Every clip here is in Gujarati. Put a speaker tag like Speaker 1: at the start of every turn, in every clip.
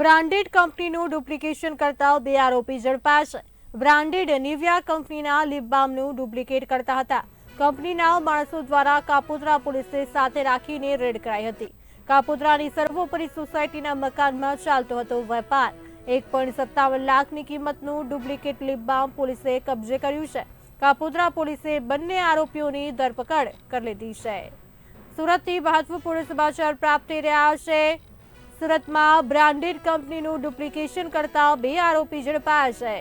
Speaker 1: બ્રાન્ડેડ કંપનીનું ડુપ્લિકેશન કરતા બે આરોપી ઝડપાયા બ્રાન્ડેડ નિવિયા કંપનીના લિપબામનું ડુપ્લિકેટ કરતા હતા. કંપનીના માણસો દ્વારા કાપોદ્રા પોલીસે સાથે રાખીને રેડ કરાઈ હતી. કાપોદ્રાની સર્વોપરી સોસાયટીના મકાનમાં ચાલતો હતો વેપાર. એક પોઈન્ટ સત્તાવન લાખની કિંમતનું ડુપ્લિકેટ લિપબામ પોલીસે કબજે કર્યું છે. કાપોદ્રા પોલીસે બંને આરોપીઓની ધરપકડ કરી લીધી છે. સુરતથી મહત્વપૂર્ણ સમાચાર પ્રાપ્ત થઈ રહ્યા છે. સુરતમાં બ્રાન્ડેડ કંપનીનું ડુપ્લિકેશન કરતા બે આરોપી ઝડપાયા છે.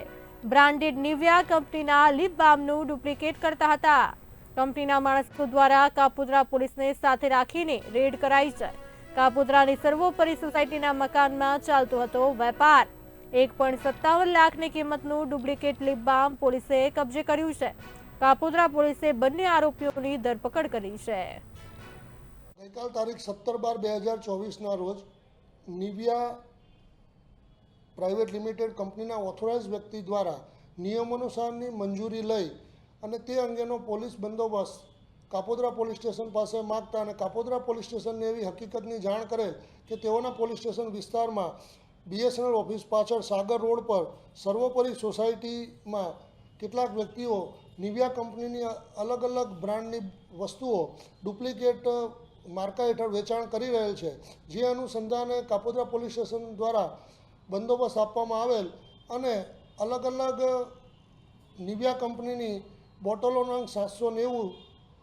Speaker 1: બ્રાન્ડેડ નિવ્યા કંપનીના લીપ બામનું ડુપ્લિકેટ કરતા હતા. કંપનીના માણસો દ્વારા કાપોદ્રા પોલીસને સાથે રાખીને રેડ કરાઈ છે. કાપોદ્રાની સર્વોપરી સોસાયટીના મકાનમાં ચાલતો હતો વેપાર. એક પોઈન્ટ સત્તાવન લાખની કિંમતનું ડુપ્લિકેટ લિપ બામ પોલીસે કબજે કર્યું છે. કાપોદ્રા પોલીસે બંને આરોપીઓની ધરપકડ કરી છે.
Speaker 2: ગઈકાલ તારીખ સત્તર બાર બે હજાર ચોવીસના રોજ નિવિયા પ્રાઇવેટ લિમિટેડ કંપનીના ઓથોરાઇઝ વ્યક્તિ દ્વારા નિયમાનુસારની મંજૂરી લઈ અને તે અંગેનો પોલીસ બંદોબસ્ત કાપોદરા પોલીસ સ્ટેશન પાસે માગતા અને કાપોદરા પોલીસ સ્ટેશનને એવી હકીકતની જાણ કરેલ કે તેઓના પોલીસ સ્ટેશન વિસ્તારમાં બીએસએનએલ ઓફિસ પાછળ સાગર રોડ પર સર્વોપરી સોસાયટીમાં કેટલાક વ્યક્તિઓ નિવિયા કંપનીની અલગ અલગ બ્રાન્ડની વસ્તુઓ ડુપ્લિકેટ માર્કા હેઠળ વેચાણ કરી રહેલ છે. જે અનુસંધાને કાપોદ્રા પોલીસ સ્ટેશન દ્વારા બંદોબસ્ત આપવામાં આવેલ અને અલગ અલગ નિવિયા કંપનીની બોટલોનો અંક સાતસો નેવું,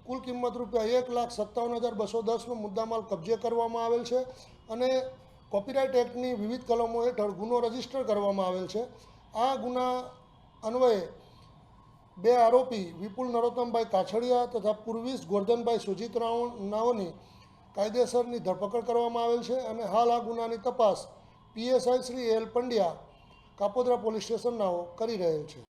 Speaker 2: કુલ કિંમત રૂપિયા એક લાખ સત્તાવન હજાર બસો દસનો મુદ્દામાલ કબજે કરવામાં આવેલ છે અને કોપીરાઇટ એક્ટની વિવિધ કલમો હેઠળ ગુનો રજિસ્ટર કરવામાં આવેલ છે. આ ગુના અન્વયે બે આરોપી વિપુલ નરોત્તમભાઈ કાછડિયા તથા પૂર્વીશ ગોરધનભાઈ સુજીત રાવણાઓની કાયદેસરની ધરપકડ કરવામાં આવેલ છે અને હાલ આ ગુનાની તપાસ PSI Shri L Pandya Kapodra police સ્ટેશનનાઓ કરી રહેલ છે.